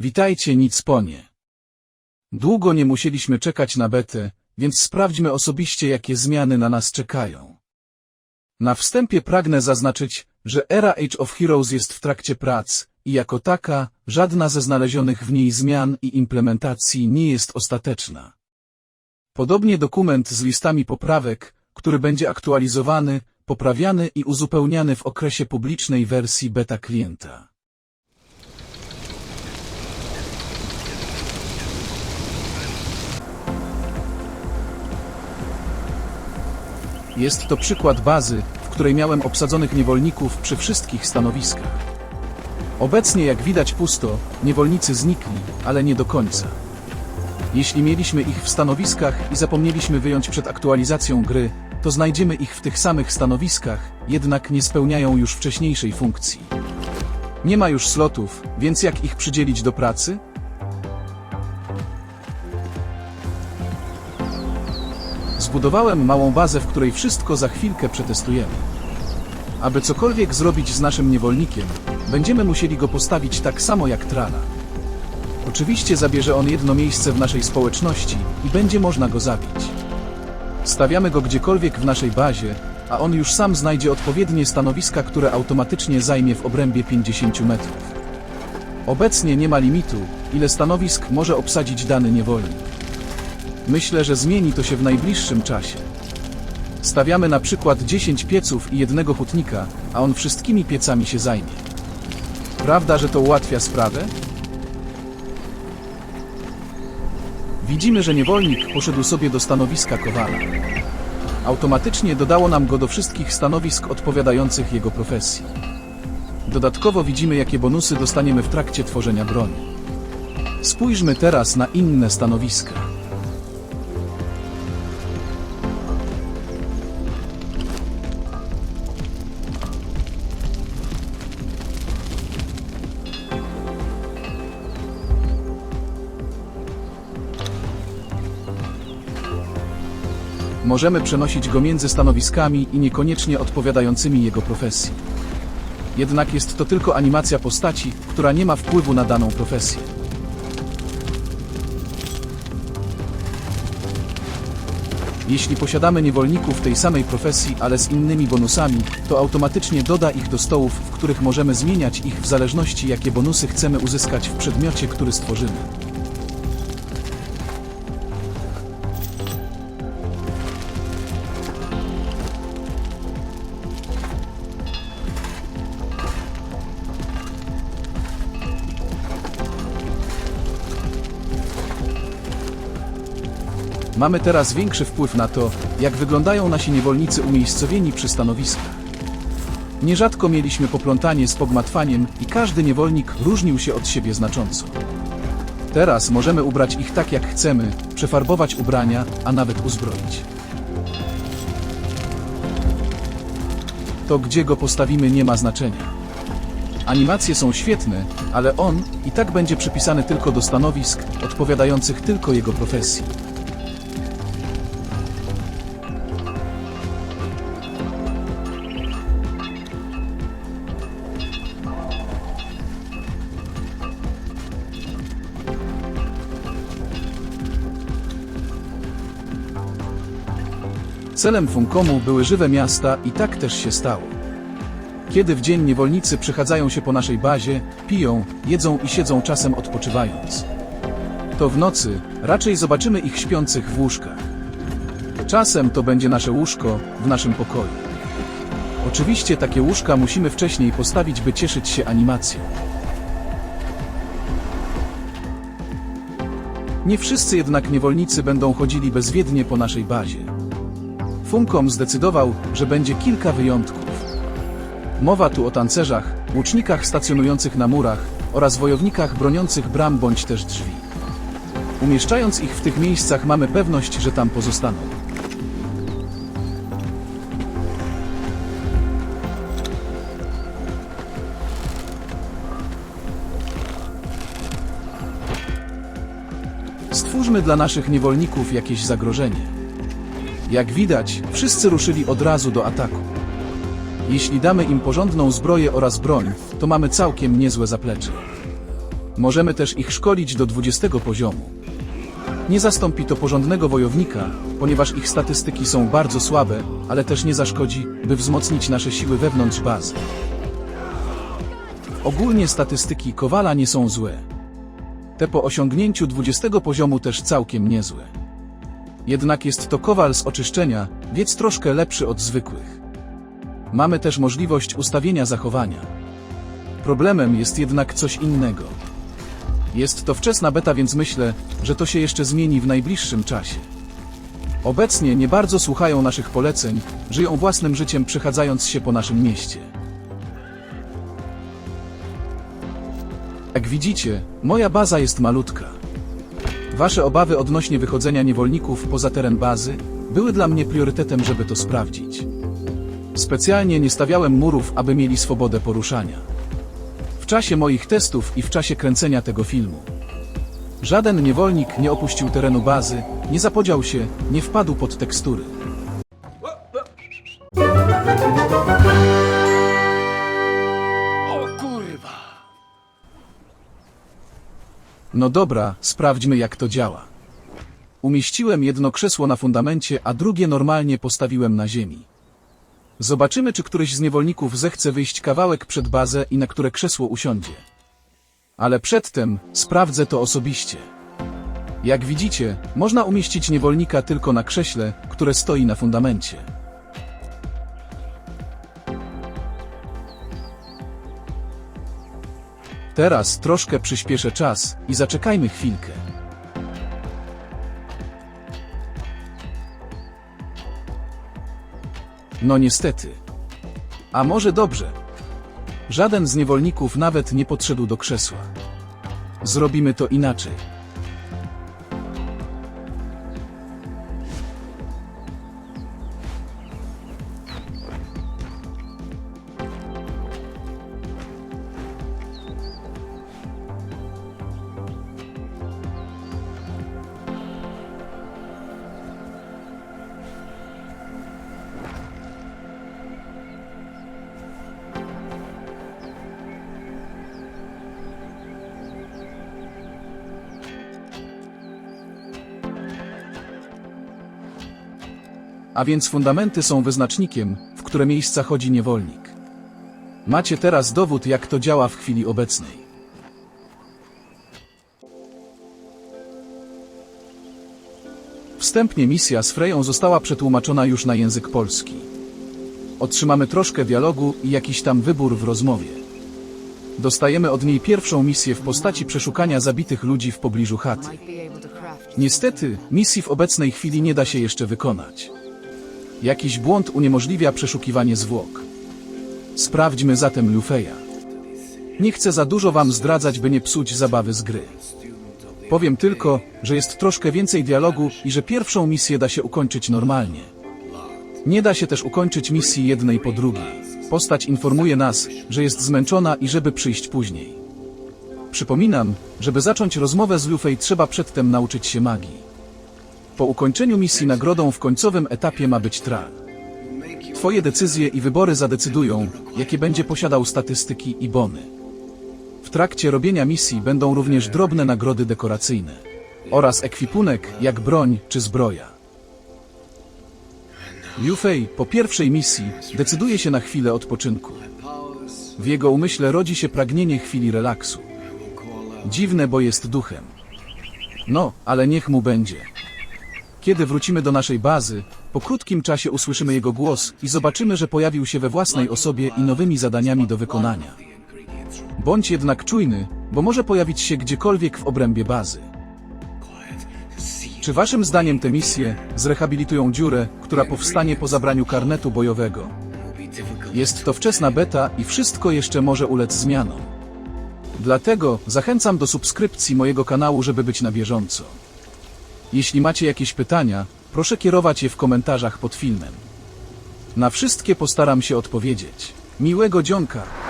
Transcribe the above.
Witajcie nic ponie. Długo nie musieliśmy czekać na betę, więc sprawdźmy osobiście jakie zmiany na nas czekają. Na wstępie pragnę zaznaczyć, że era Age of Heroes jest w trakcie prac i jako taka żadna ze znalezionych w niej zmian i implementacji nie jest ostateczna. Podobnie dokument z listami poprawek, który będzie aktualizowany, poprawiany i uzupełniany w okresie publicznej wersji beta klienta. Jest to przykład bazy, w której miałem obsadzonych niewolników przy wszystkich stanowiskach. Obecnie, jak widać pusto, niewolnicy znikli, ale nie do końca. Jeśli mieliśmy ich w stanowiskach i zapomnieliśmy wyjąć przed aktualizacją gry, to znajdziemy ich w tych samych stanowiskach, jednak nie spełniają już wcześniejszej funkcji. Nie ma już slotów, więc jak ich przydzielić do pracy? Zbudowałem małą bazę, w której wszystko za chwilkę przetestujemy. Aby cokolwiek zrobić z naszym niewolnikiem, będziemy musieli go postawić tak samo jak Trana. Oczywiście zabierze on jedno miejsce w naszej społeczności i będzie można go zabić. Stawiamy go gdziekolwiek w naszej bazie, a on już sam znajdzie odpowiednie stanowiska, które automatycznie zajmie w obrębie 50 metrów. Obecnie nie ma limitu, ile stanowisk może obsadzić dany niewolnik. Myślę, że zmieni to się w najbliższym czasie. Stawiamy na przykład 10 pieców i jednego hutnika, a on wszystkimi piecami się zajmie. Prawda, że to ułatwia sprawę? Widzimy, że niewolnik poszedł sobie do stanowiska kowala. Automatycznie dodało nam go do wszystkich stanowisk odpowiadających jego profesji. Dodatkowo widzimy, jakie bonusy dostaniemy w trakcie tworzenia broni. Spójrzmy teraz na inne stanowiska. Możemy przenosić go między stanowiskami i niekoniecznie odpowiadającymi jego profesji. Jednak jest to tylko animacja postaci, która nie ma wpływu na daną profesję. Jeśli posiadamy niewolników tej samej profesji, ale z innymi bonusami, to automatycznie doda ich do stołów, w których możemy zmieniać ich w zależności jakie bonusy chcemy uzyskać w przedmiocie, który stworzymy. Mamy teraz większy wpływ na to, jak wyglądają nasi niewolnicy umiejscowieni przy stanowiskach. Nierzadko mieliśmy poplątanie z pogmatwaniem i każdy niewolnik różnił się od siebie znacząco. Teraz możemy ubrać ich tak jak chcemy, przefarbować ubrania, a nawet uzbroić. To gdzie go postawimy nie ma znaczenia. Animacje są świetne, ale on i tak będzie przypisany tylko do stanowisk odpowiadających tylko jego profesji. Celem Funkomu były żywe miasta i tak też się stało. Kiedy w dzień niewolnicy przechadzają się po naszej bazie, piją, jedzą i siedzą czasem odpoczywając. To w nocy raczej zobaczymy ich śpiących w łóżkach. Czasem to będzie nasze łóżko w naszym pokoju. Oczywiście takie łóżka musimy wcześniej postawić, by cieszyć się animacją. Nie wszyscy jednak niewolnicy będą chodzili bezwiednie po naszej bazie. Funkom zdecydował, że będzie kilka wyjątków. Mowa tu o tancerzach, łucznikach stacjonujących na murach oraz wojownikach broniących bram bądź też drzwi. Umieszczając ich w tych miejscach mamy pewność, że tam pozostaną. Stwórzmy dla naszych niewolników jakieś zagrożenie. Jak widać, wszyscy ruszyli od razu do ataku. Jeśli damy im porządną zbroję oraz broń, to mamy całkiem niezłe zaplecze. Możemy też ich szkolić do 20 poziomu. Nie zastąpi to porządnego wojownika, ponieważ ich statystyki są bardzo słabe, ale też nie zaszkodzi, by wzmocnić nasze siły wewnątrz bazy. Ogólnie statystyki Kowala nie są złe. Te po osiągnięciu 20 poziomu też całkiem niezłe. Jednak jest to kowal z oczyszczenia, więc troszkę lepszy od zwykłych. Mamy też możliwość ustawienia zachowania. Problemem jest jednak coś innego. Jest to wczesna beta, więc myślę, że to się jeszcze zmieni w najbliższym czasie. Obecnie nie bardzo słuchają naszych poleceń, żyją własnym życiem przechadzając się po naszym mieście. Jak widzicie, moja baza jest malutka. Wasze obawy odnośnie wychodzenia niewolników poza teren bazy były dla mnie priorytetem, żeby to sprawdzić. Specjalnie nie stawiałem murów, aby mieli swobodę poruszania. W czasie moich testów i w czasie kręcenia tego filmu. Żaden niewolnik nie opuścił terenu bazy, nie zapodział się, nie wpadł pod tekstury. No dobra, sprawdźmy jak to działa. Umieściłem jedno krzesło na fundamencie, a drugie normalnie postawiłem na ziemi. Zobaczymy, czy któryś z niewolników zechce wyjść kawałek przed bazę i na które krzesło usiądzie. Ale przedtem sprawdzę to osobiście. Jak widzicie, można umieścić niewolnika tylko na krześle, które stoi na fundamencie. Teraz troszkę przyspieszę czas i zaczekajmy chwilkę. No niestety. A może dobrze. Żaden z niewolników nawet nie podszedł do krzesła. Zrobimy to inaczej. A więc fundamenty są wyznacznikiem, w które miejsca chodzi niewolnik. Macie teraz dowód, jak to działa w chwili obecnej. Wstępnie misja z Freją została przetłumaczona już na język polski. Otrzymamy troszkę dialogu i jakiś tam wybór w rozmowie. Dostajemy od niej pierwszą misję w postaci przeszukania zabitych ludzi w pobliżu chaty. Niestety, misji w obecnej chwili nie da się jeszcze wykonać. Jakiś błąd uniemożliwia przeszukiwanie zwłok. Sprawdźmy zatem Lufeja. Nie chcę za dużo wam zdradzać, by nie psuć zabawy z gry. Powiem tylko, że jest troszkę więcej dialogu i że pierwszą misję da się ukończyć normalnie. Nie da się też ukończyć misji jednej po drugiej. Postać informuje nas, że jest zmęczona i żeby przyjść później. Przypominam, żeby zacząć rozmowę z Lufej trzeba przedtem nauczyć się magii. Po ukończeniu misji nagrodą w końcowym etapie ma być tral. Twoje decyzje i wybory zadecydują, jakie będzie posiadał statystyki i bony. W trakcie robienia misji będą również drobne nagrody dekoracyjne oraz ekwipunek, jak broń czy zbroja. Yufei po pierwszej misji decyduje się na chwilę odpoczynku. W jego umyśle rodzi się pragnienie chwili relaksu. Dziwne, bo jest duchem. No, ale niech mu będzie. Kiedy wrócimy do naszej bazy, po krótkim czasie usłyszymy jego głos i zobaczymy, że pojawił się we własnej osobie i nowymi zadaniami do wykonania. Bądź jednak czujny, bo może pojawić się gdziekolwiek w obrębie bazy. Czy waszym zdaniem te misje zrehabilitują dziurę, która powstanie po zabraniu karnetu bojowego? Jest to wczesna beta i wszystko jeszcze może ulec zmianom. Dlatego zachęcam do subskrypcji mojego kanału, żeby być na bieżąco. Jeśli macie jakieś pytania, proszę kierować je w komentarzach pod filmem. Na wszystkie postaram się odpowiedzieć. Miłego dzionka!